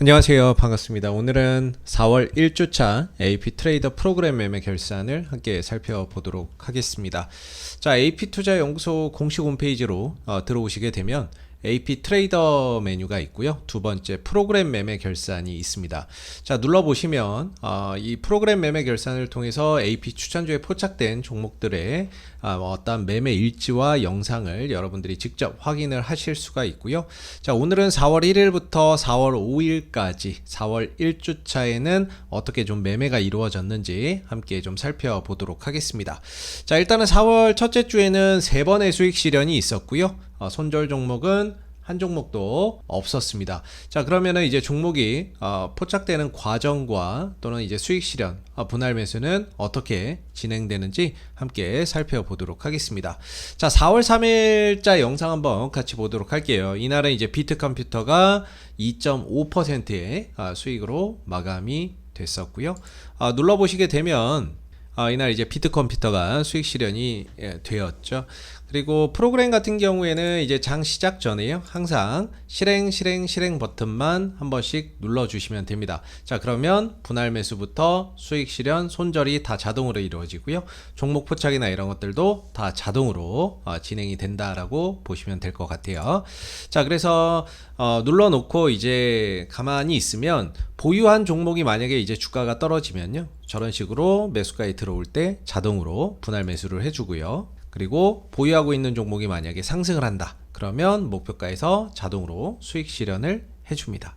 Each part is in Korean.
안녕하세요. 반갑습니다. 오늘은 4월 1주차 AP 트레이더 프로그램 매매 결산을 함께 살펴보도록 하겠습니다. 자, AP 투자 연구소 공식 홈페이지로 어, 들어오시게 되면 AP 트레이더 메뉴가 있고요. 두 번째 프로그램 매매 결산이 있습니다. 자, 눌러 보시면 어, 이 프로그램 매매 결산을 통해서 AP 추천주에 포착된 종목들의 아, 뭐 어떤 매매 일지와 영상을 여러분들이 직접 확인을 하실 수가 있고요. 자, 오늘은 4월 1일부터 4월 5일까지 4월 1주차에는 어떻게 좀 매매가 이루어졌는지 함께 좀 살펴보도록 하겠습니다. 자, 일단은 4월 첫째 주에는 세 번의 수익 실현이 있었고요. 어, 손절 종목은 한 종목도 없었습니다. 자, 그러면은 이제 종목이 어, 포착되는 과정과 또는 이제 수익 실현, 어, 분할 매수는 어떻게 진행되는지 함께 살펴보도록 하겠습니다. 자, 4월 3일자 영상 한번 같이 보도록 할게요. 이날은 이제 비트 컴퓨터가 2.5%의 아, 수익으로 마감이 됐었고요. 아, 눌러보시게 되면 아, 이날 이제 비트 컴퓨터가 수익 실현이 예, 되었죠. 그리고 프로그램 같은 경우에는 이제 장 시작 전에요. 항상 실행, 실행, 실행 버튼만 한 번씩 눌러주시면 됩니다. 자, 그러면 분할 매수부터 수익 실현, 손절이 다 자동으로 이루어지고요. 종목 포착이나 이런 것들도 다 자동으로 어, 진행이 된다라고 보시면 될 것 같아요. 자, 그래서 어, 눌러놓고 이제 가만히 있으면 보유한 종목이 만약에 이제 주가가 떨어지면요. 저런 식으로 매수가에 들어올 때 자동으로 분할 매수를 해주고요. 그리고 보유하고 있는 종목이 만약에 상승을 한다. 그러면 목표가에서 자동으로 수익 실현을 해줍니다.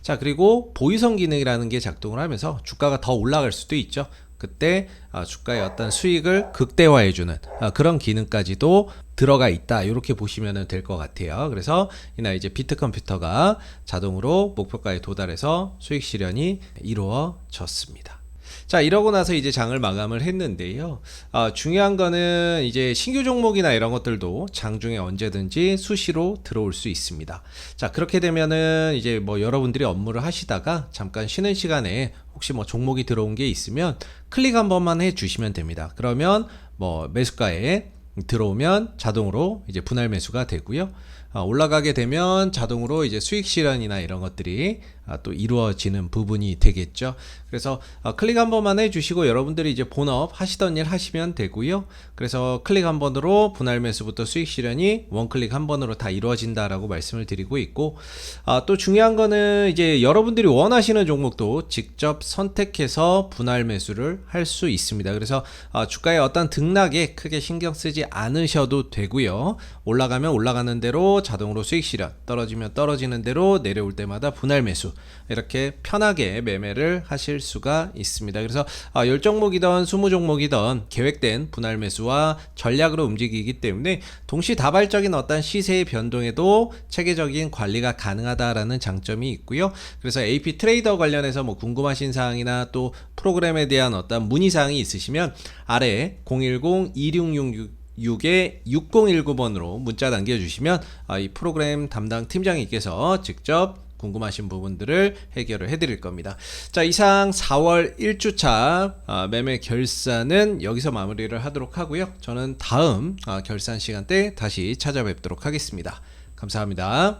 자, 그리고 보유성 기능이라는 게 작동을 하면서 주가가 더 올라갈 수도 있죠. 그때 아, 주가의 어떤 수익을 극대화해주는 아, 그런 기능까지도 들어가 있다. 이렇게 보시면 될 것 같아요. 그래서 이날 이제 비트 컴퓨터가 자동으로 목표가에 도달해서 수익 실현이 이루어졌습니다. 자, 이러고 나서 이제 장을 마감을 했는데요. 아, 중요한 거는 이제 신규 종목이나 이런 것들도 장중에 언제든지 수시로 들어올 수 있습니다. 자, 그렇게 되면은 이제 뭐 여러분들이 업무를 하시다가 잠깐 쉬는 시간에 혹시 뭐 종목이 들어온 게 있으면 클릭 한 번만 해 주시면 됩니다. 그러면 뭐 매수가에 들어오면 자동으로 이제 분할 매수가 되고요. 아, 올라가게 되면 자동으로 이제 수익 실현이나 이런 것들이 아, 또 이루어지는 부분이 되겠죠. 그래서 아, 클릭 한 번만 해주시고 여러분들이 이제 본업 하시던 일 하시면 되고요. 그래서 클릭 한 번으로 분할 매수부터 수익 실현이 원 클릭 한 번으로 다 이루어진다라고 말씀을 드리고 있고 아, 또 중요한 거는 이제 여러분들이 원하시는 종목도 직접 선택해서 분할 매수를 할 수 있습니다. 그래서 아, 주가의 어떤 등락에 크게 신경 쓰지 않으셔도 되고요. 올라가면 올라가는 대로 자동으로 수익 실현, 떨어지면 떨어지는 대로 내려올 때마다 분할 매수 이렇게 편하게 매매를 하실 수가 있습니다. 그래서 아, 10종목이던 20종목이던 계획된 분할 매수와 전략으로 움직이기 때문에 동시다발적인 어떤 시세의 변동에도 체계적인 관리가 가능하다라는 장점이 있고요. 그래서 AP 트레이더 관련해서 뭐 궁금하신 사항이나 또 프로그램에 대한 어떤 문의 사항이 있으시면 아래 010 2666 6에 6019번으로 문자 남겨주시면 아, 이 프로그램 담당 팀장님께서 직접 궁금하신 부분들을 해결을 해드릴 겁니다. 자, 이상 4월 1주차 아, 매매 결산은 여기서 마무리를 하도록 하고요. 저는 다음 아, 결산 시간 때 다시 찾아뵙도록 하겠습니다. 감사합니다.